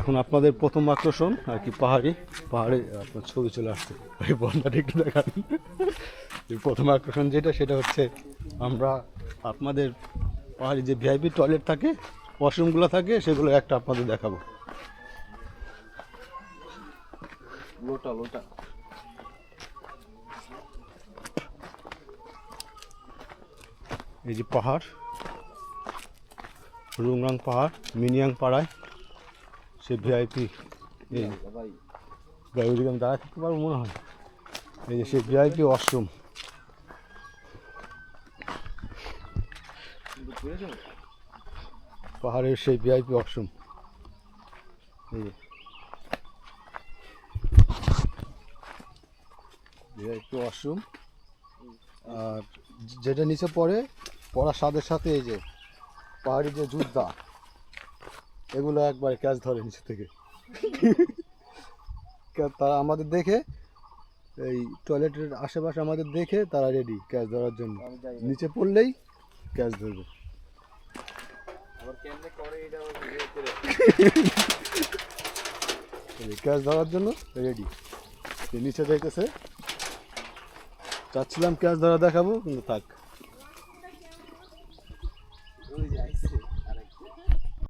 এখন আপনাদের প্রথম আকর্ষণ আর কি পাহাড়ি পাহাড়ে আপনার ছবি চলে আসছে। ওই বন্যাটা একটু দেখান। প্রথম আকর্ষণ যেটা সেটা হচ্ছে আমরা আপনাদের পাহাড়ি যে ভিআইপি টয়লেট থাকে ওয়াশরুমগুলো থাকে সেগুলো একটা আপনাদের দেখাবো। লোটা লোটা। এই যে পাহাড় রুংরাং পাহাড় মিনিয়াং পাড়ায়। সে ভিআইপি এই গাড়ি আমি দাঁড়া থাকতে পারব মনে হয়। এই যে সে ভিআইপি ওয়াশরুম পাহাড়ের সেই ভিআইপি ওয়াশরুম এই যে। ভিআইপি ওয়াশরুম আর যেটা নিচে পড়ে, পড়ার সাথে সাথে এই যে পাহাড়ি যে জুদ্দা এগুলো একবার ক্যাচ ধরে নিচে থেকে। তারা আমাদের দেখে এই টয়লেটের আশেপাশে আমাদের দেখে তারা রেডি ক্যাচ ধরার জন্য। নিচে পড়লেই ক্যাচ ধরবে। ক্যাচ ধরার জন্য রেডি নিচে যাইতেছে চাচ্ছিলাম ক্যাচ ধরা দেখাবো কিন্তু থাক।